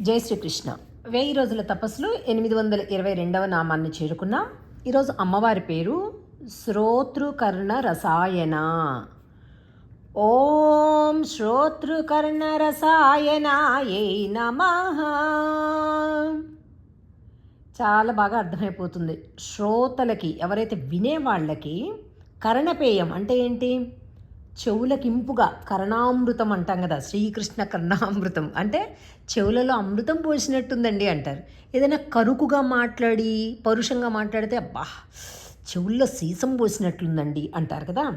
జై శ్రీకృష్ణ. వెయ్యి రోజుల తపస్సులో ఎనిమిది వందల ఇరవై రెండవ నామాన్ని చేరుకున్నాం ఈరోజు అమ్మవారి పేరు శ్రోతృకర్ణ రసాయన ఓం శ్రోతృకర్ణ రసాయనాయే నమ. చాలా బాగా అర్థమైపోతుంది. శ్రోతలకి ఎవరైతే వినేవాళ్ళకి కర్ణపేయం అంటే ఏంటి? చెవులకింపుగా కరణామృతం అంటాం కదా శ్రీకృష్ణ కర్ణామృతం. అంటే చెవులలో అమృతం పోసినట్టుందండి అంటారు. ఏదైనా కరుకుగా మాట్లాడి పరుషంగా మాట్లాడితే అబ్బా చెవుల్లో సీసం పోసినట్లుందండి అంటారు కదా.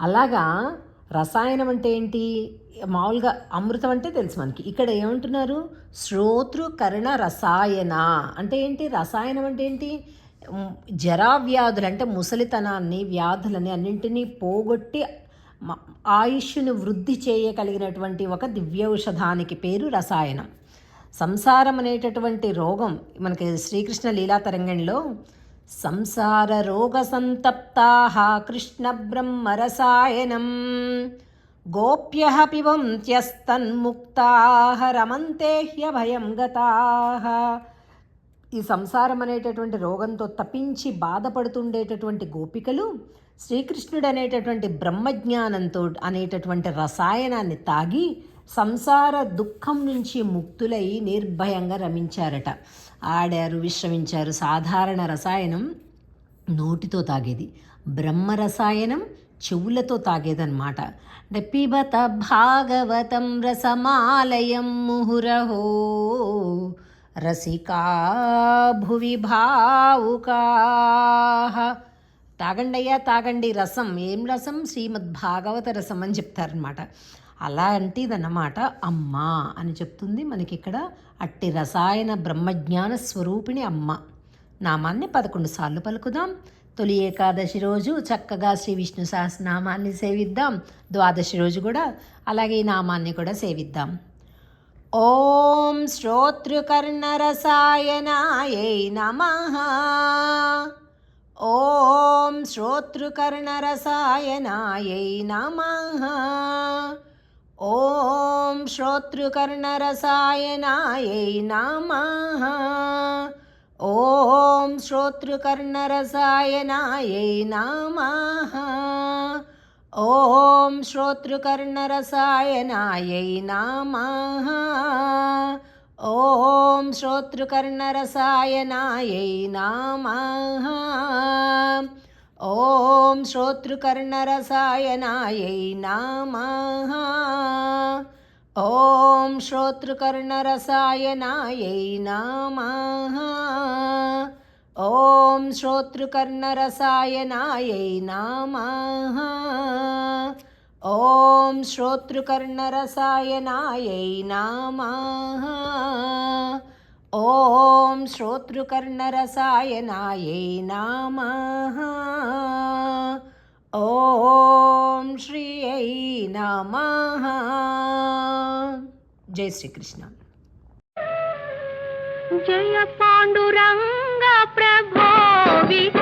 అలాగా రసాయనం అంటే ఏంటి? మామూలుగా అమృతం అంటే తెలుసు మనకి. ఇక్కడ ఏమంటున్నారు? శ్రోతృకరణ రసాయన అంటే ఏంటి? రసాయనం అంటే ఏంటి? జరా వ్యాధులు అంటే ముసలితనాన్ని వ్యాధులని అన్నింటినీ పోగొట్టి మ- ఆయుష్ను వృద్ధి చేయగలిగినటువంటి ఒక దివ్యౌషధానికి పేరు రసాయనం. సంసారం అనేటటువంటి రోగం మనకి శ్రీకృష్ణ లీలా తరంగంలో సంసార రోగ సంతప్తాహ కృష్ణ బ్రహ్మ రసాయనం. గోప్య పిబంత్యస్తన్ముక్తా రమంతే హ్యభయం గతా. ఈ సంసారం అనేటటువంటి రోగంతో తప్పించి బాధపడుతుండేటటువంటి గోపికలు శ్రీకృష్ణుడు అనేటటువంటి బ్రహ్మజ్ఞానంతో అనేటటువంటి రసాయనాన్ని తాగి సంసార దుఃఖం నుంచి ముక్తులై నిర్భయంగా రమించారట. ఆడారు విశ్రమించారు. సాధారణ రసాయనం నోటితో తాగేది. బ్రహ్మ రసాయనం చెవులతో తాగేదన్నమాట. అంటే పిబత భాగవతం రసమాలయం ముహురహో రసికా భువి భావుకా తాగండయ్యా తాగండి. రసం ఏం రసం? శ్రీమద్ భాగవత రసం అని చెప్తారనమాట అలాంటిదన్నమాట అమ్మ అని చెప్తుంది మనకి ఇక్కడ అట్టి రసాయన బ్రహ్మజ్ఞాన స్వరూపిణి అమ్మ. నామాన్ని పదకొండు సార్లు పలుకుదాం. తొలి ఏకాదశి రోజు చక్కగా శ్రీ విష్ణు సహస్రనామాన్ని సేవిద్దాం. ద్వాదశి రోజు కూడా అలాగే ఈ నామాన్ని కూడా సేవిద్దాం. ॐ श्रोतृकर्णरसायनायै नमः ॐ श्रोतृकर्णरसायनायै नमः ॐ श्रोतृकर्णरसायनायै नमः ॐ श्रोतृकर्णरसायनायै नमः ॐ श्रोतृकर्णरसायनायै नामः। ॐ श्रोतृकर्णरसायनायै नामः। ॐ श्रोतृकर्णरसायनायै नामः। ॐ श्रोतृकर्णरसायनायै नामः। ॐ श्रोतृकर्णरसायनायै नामः ॐ श्रोतृकर्णरसायनायै नामः ॐ श्रोतृकर्णरसायनायै नामः ॐ श्रियै नमः जय श्रीकृष्ण जय पाण्डुरङ्ग प्रभो